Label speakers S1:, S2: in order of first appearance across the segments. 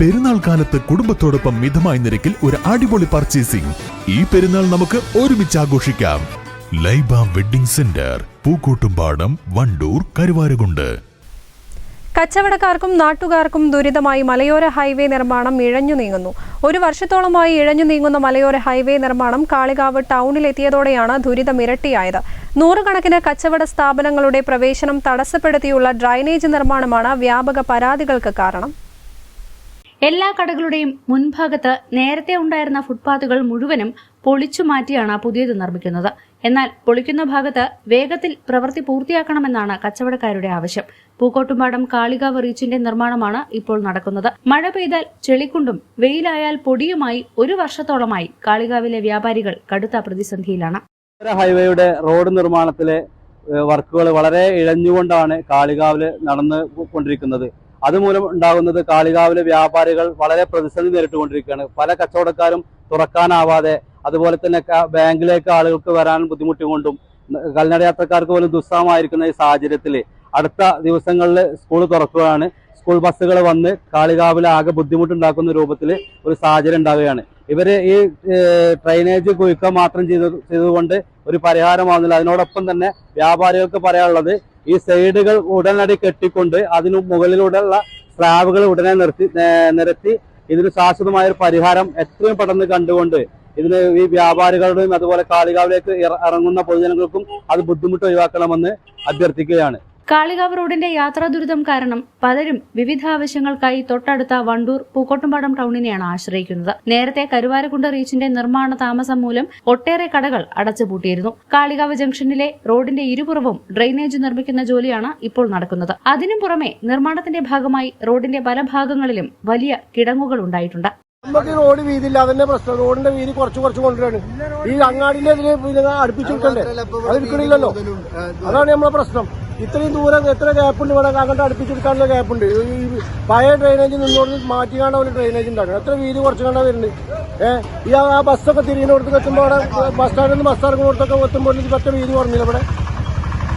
S1: പെരുന്നാൾ കാലത്ത് കുടുംബത്തോടൊപ്പം മിതമായ നിരക്കിൽ ഒരു അടിപൊളി പർച്ചേസിംഗ് ഈ പെരുന്നാൾ നമുക്ക് ഒരുമിച്ച് ആഘോഷിക്കാം. Laiba wedding centre Pookkottumpadam Wandoor Karuvarakundu.
S2: കച്ചവടക്കാർക്കും നാട്ടുകാർക്കും ദുരിതമായി മലയോര ഹൈവേ നിർമ്മാണം ഇഴഞ്ഞു നീങ്ങുന്നു. ഒരു വർഷത്തോളമായി ഇഴഞ്ഞു നീങ്ങുന്ന മലയോര ഹൈവേ നിർമ്മാണം കാളികാവ് ടൗണിലെത്തിയതോടെയാണ് ദുരിതം ഇരട്ടിയായത്. നൂറുകണക്കിന് കച്ചവട സ്ഥാപനങ്ങളുടെ പ്രവേശനം തടസ്സപ്പെടുത്തിയുള്ള ഡ്രൈനേജ് നിർമ്മാണമാണ് വ്യാപക പരാതികൾക്ക് കാരണം.
S3: എല്ലാ കടകളുടെയും മുൻഭാഗത്ത് നേരത്തെ ഉണ്ടായിരുന്ന ഫുട്പാത്തുകൾ മുഴുവനും പൊളിച്ചു മാറ്റിയാണ് പുതിയത് നിർമ്മിക്കുന്നത്. എന്നാൽ പൊളിക്കുന്ന ഭാഗത്ത് വേഗത്തിൽ പ്രവൃത്തി പൂർത്തിയാക്കണമെന്നാണ് കച്ചവടക്കാരുടെ ആവശ്യം. പൂക്കോട്ടുംപാടം കാളികാവ് റീച്ചിന്റെ നിർമ്മാണമാണ് ഇപ്പോൾ നടക്കുന്നത്. മഴ പെയ്താൽ ചെളിക്കുണ്ടും വെയിലായാൽ പൊടിയുമായി ഒരു വർഷത്തോളമായി കാളികാവിലെ വ്യാപാരികൾ കടുത്ത പ്രതിസന്ധിയിലാണ്.
S4: ഹൈവേയുടെ റോഡ് നിർമ്മാണത്തിലെ വർക്കുകൾ വളരെ ഇഴഞ്ഞുകൊണ്ടാണ് കാളികാവിൽ നടന്നു കൊണ്ടിരിക്കുന്നത്. അതുമൂലം ഉണ്ടാകുന്നത് കാളികാവിലെ വ്യാപാരികൾ വളരെ പ്രതിസന്ധി നേരിട്ടുകൊണ്ടിരിക്കുകയാണ്. പല കച്ചവടക്കാരും തുറക്കാനാവാതെ അതുപോലെ തന്നെ ബാങ്കിലേക്ക് ആളുകൾക്ക് വരാൻ ബുദ്ധിമുട്ടുകൊണ്ടും കൽനട യാത്രക്കാർക്ക് പോലും ദുസ്സഹമായിരിക്കുന്ന ഈ സാഹചര്യത്തിൽ അടുത്ത ദിവസങ്ങളിൽ സ്കൂൾ തുറക്കുകയാണ്. സ്കൂൾ ബസ്സുകൾ വന്ന് കാളികാവിൽ ആകെ ബുദ്ധിമുട്ടുണ്ടാക്കുന്ന രൂപത്തിൽ ഒരു സാഹചര്യം ഉണ്ടാവുകയാണ് ഇവർ ഈ ഡ്രൈനേജ് കുഴിക്കുക മാത്രം ചെയ്ത് ചെയ്തുകൊണ്ട് ഒരു പരിഹാരമാവുന്നില്ല. അതിനോടൊപ്പം തന്നെ വ്യാപാരികൾക്ക് പറയാനുള്ളത് ഈ സൈഡുകൾ ഉടനടി കെട്ടിക്കൊണ്ട് അതിനു മുകളിലൂടെയുള്ള സ്ലാബുകൾ ഉടനെ നിർത്തി നിരത്തി ഇതിന് ശാശ്വതമായ ഒരു പരിഹാരം എത്രയും പെട്ടെന്ന് കണ്ടുകൊണ്ട് ഇതിന് ഈ വ്യാപാരികളുടെയും അതുപോലെ കാളികാവിലേക്ക് ഇറങ്ങുന്ന പൊതുജനങ്ങൾക്കും അത് ബുദ്ധിമുട്ട് ഒഴിവാക്കണമെന്ന് അഭ്യർത്ഥിക്കുകയാണ്.
S3: കാളികാവ് റോഡിന്റെ യാത്രാ ദുരിതം കാരണം പലരും വിവിധ ആവശ്യങ്ങൾക്കായി തൊട്ടടുത്ത വണ്ടൂർ പൂക്കോട്ടുംപാടം ടൗണിനെയാണ് ആശ്രയിക്കുന്നത്. നേരത്തെ കരുവാരക്കുണ്ട് റീച്ചിന്റെ നിർമ്മാണ താമസം മൂലം ഒട്ടേറെ കടകൾ അടച്ചുപൂട്ടിയിരുന്നു. കാളികാവ് ജംഗ്ഷനിലെ റോഡിന്റെ ഇരുപുറവും ഡ്രെയിനേജ് നിർമ്മിക്കുന്ന ജോലിയാണ് ഇപ്പോൾ നടക്കുന്നത്. അതിനു പുറമെ നിർമ്മാണത്തിന്റെ ഭാഗമായി റോഡിന്റെ പല ഭാഗങ്ങളിലും വലിയ കിടങ്ങുകൾ ഉണ്ടായിട്ടുണ്ട്.
S5: നമുക്ക് റോഡ് വീതി ഇല്ല അതന്നെ പ്രശ്നം. റോഡിന്റെ വീതി കുറച്ച് കുറച്ച് കൊണ്ടുവരാണ്. ഈ അങ്ങാടിന്റെ ഇതിൽ പിന്നെ അടുപ്പിച്ച് വിൽക്കണ്ടേ അത് വിൽക്കണില്ലല്ലോ. അതാണ് നമ്മളെ പ്രശ്നം. ഇത്രയും ദൂരം എത്ര ഗ്യാപ്പുണ്ട് ഇവിടെ? അങ്ങോട്ട് അടുപ്പിച്ചെടുക്കാനുള്ള ഗ്യാപ്പ് ഉണ്ട്. ഈ പഴയ ഡ്രെയിനേജ് നിന്നോട് മാറ്റി കാണാൻ ഒരു ഡ്രെയിനേജ് ഉണ്ടാക്കണം. എത്ര വീതി കുറച്ച് കണ്ടാ വരുന്നുണ്ട് ഏഹ് ഈ ആ ബസ്സൊക്കെ തിരിയുന്നിടത്ത് എത്തുമ്പോൾ അവിടെ ബസ് സ്റ്റാൻഡിൽ നിന്ന് ബസ് ഇറങ്ങുന്നിടത്തൊക്കെ എത്തുമ്പോൾ പറ്റ വീതി കുറഞ്ഞില്ല ഇവിടെ?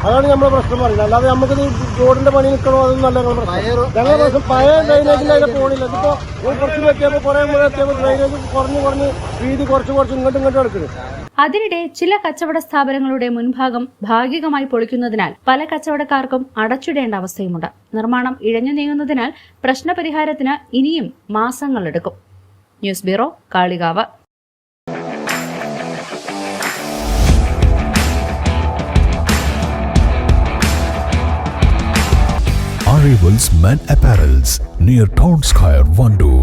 S5: അതാണ് നമ്മളെ പ്രശ്നം പറയുന്നത്. അല്ലാതെ നമുക്ക് റോഡിന്റെ പണി നിൽക്കണോ? അതൊന്നും നല്ല ഞങ്ങളുടെ പ്രശ്നം. ഞങ്ങളുടെ പ്രശ്നം പഴയ ഡ്രൈനേജിന്റെ അതിന്റെ പോണില്ല. ഇതിപ്പോ ഒരു കുറച്ച് പറ്റിയപ്പോൾ കുറെ മുഴുവൻ എത്തിയപ്പോൾ ഡ്രൈനേജ് കുറഞ്ഞ് കുറഞ്ഞ് വീതി കുറച്ച് കുറച്ച് ഇങ്ങോട്ടും ഇങ്ങോട്ടും എടുക്കുന്നത്
S3: അതിനിടെ ചില കച്ചവട സ്ഥാപനങ്ങളുടെ മുൻഭാഗം ഭാഗികമായി പൊളിക്കുന്നതിനാൽ പല കച്ചവടക്കാർക്കും അടച്ചിടേണ്ട അവസ്ഥയുമുണ്ട്. നിർമ്മാണം ഇഴഞ്ഞു നീങ്ങുന്നതിനാൽ പ്രശ്നപരിഹാരത്തിന് ഇനിയും മാസങ്ങളെടുക്കും. News bureau Kalikavu.
S1: Arrivals Men Apparels near Town Square, Vandoor.